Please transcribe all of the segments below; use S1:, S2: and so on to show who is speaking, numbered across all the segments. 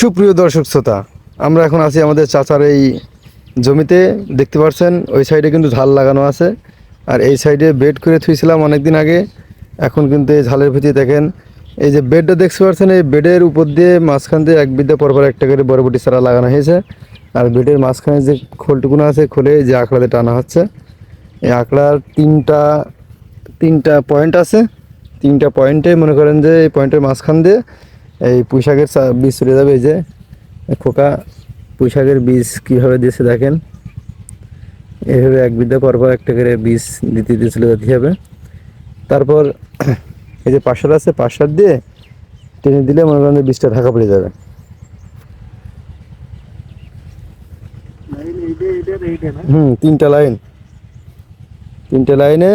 S1: সুপ্রিয় দর্শক শ্রোতা, আমরা এখন আছি আমাদের চাচার এই জমিতে। দেখতে পাচ্ছেন ওই সাইডে কিন্তু ঝাল লাগানো আছে। আর এই সাইডে বেড করে থুইছিলাম অনেকদিন আগে। এখন কিন্তু এই ঝালের ভিতরে দেখেন, এই যে বেডটা দেখতে পাচ্ছেন এই বেডের উপর দিয়ে মাঝখান দিয়ে এক বিদ্যা পরপর একটা করে বরবটি চারা লাগানো হয়েছে। আর বেডের মাঝখানে যে খোলটুকুনো আছে, খোলে যে আঁকড়াতে টানা হচ্ছে। এই আঁকড়ার তিনটা তিনটা পয়েন্ট আছে। তিনটা পয়েন্টে মনে করেন যে এই পয়েন্টের মাঝখান দিয়ে এই পুঁইশাকের বীজ চলে যাবে এই যে খোকা পুঁইশাকের বীজ কীভাবে দিয়েছে দেখেন। এইভাবে এক বিদ্যা পরপর একটা করে বীজ দিতে দিতে চলে যেতে হবে। তারপর এই যে পাশার আছে পাশার দিয়ে টেনে দিলে মনে করেন বীজটা ঢাকা পড়ে যাবে। হুম, তিনটা লাইন। তিনটা লাইনে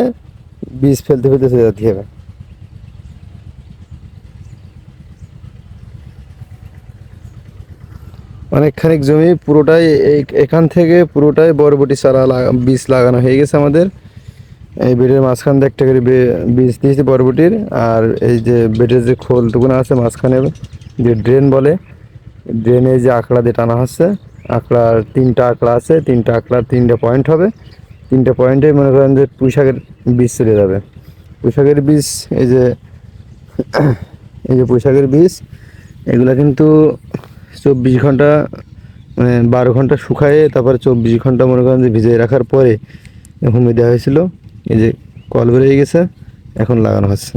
S1: বীজ ফেলতে ফেলতে চলে যেতে হবে। অনেকখানিক জমি পুরোটাই এখান থেকে পুরোটাই বরবটি চারা বীজ লাগানো হয়ে গেছে আমাদের। এই বেডের মাঝখান দিয়ে একটা করে বীজ দিয়েছি বরবটির। আর এই যে বেডের যে খোলটুকুনো আছে মাঝখানে, যে ড্রেন বলে, ড্রেনে যে আঁকড়া দিয়ে টানা হচ্ছে, আঁকড়ার তিনটা আঁকড়া আছে, তিনটা আঁকড়ার তিনটা পয়েন্ট হবে। তিনটা পয়েন্টে মনে করেন যে পুঁইশাকের বীজ চলে যাবে। পুঁইশাকের বীজ, এই যে এই যে পুঁইশাকের বীজ, এগুলো কিন্তু চব্বিশ ঘণ্টা মানে বারো ঘণ্টা শুকায়ে তারপরে চব্বিশ ঘণ্টা মনে করেন যে ভিজিয়ে রাখার পরে হুমে দেওয়া হয়েছিল। এই যে কল বেরিয়ে গেছে, এখন লাগানো হচ্ছে।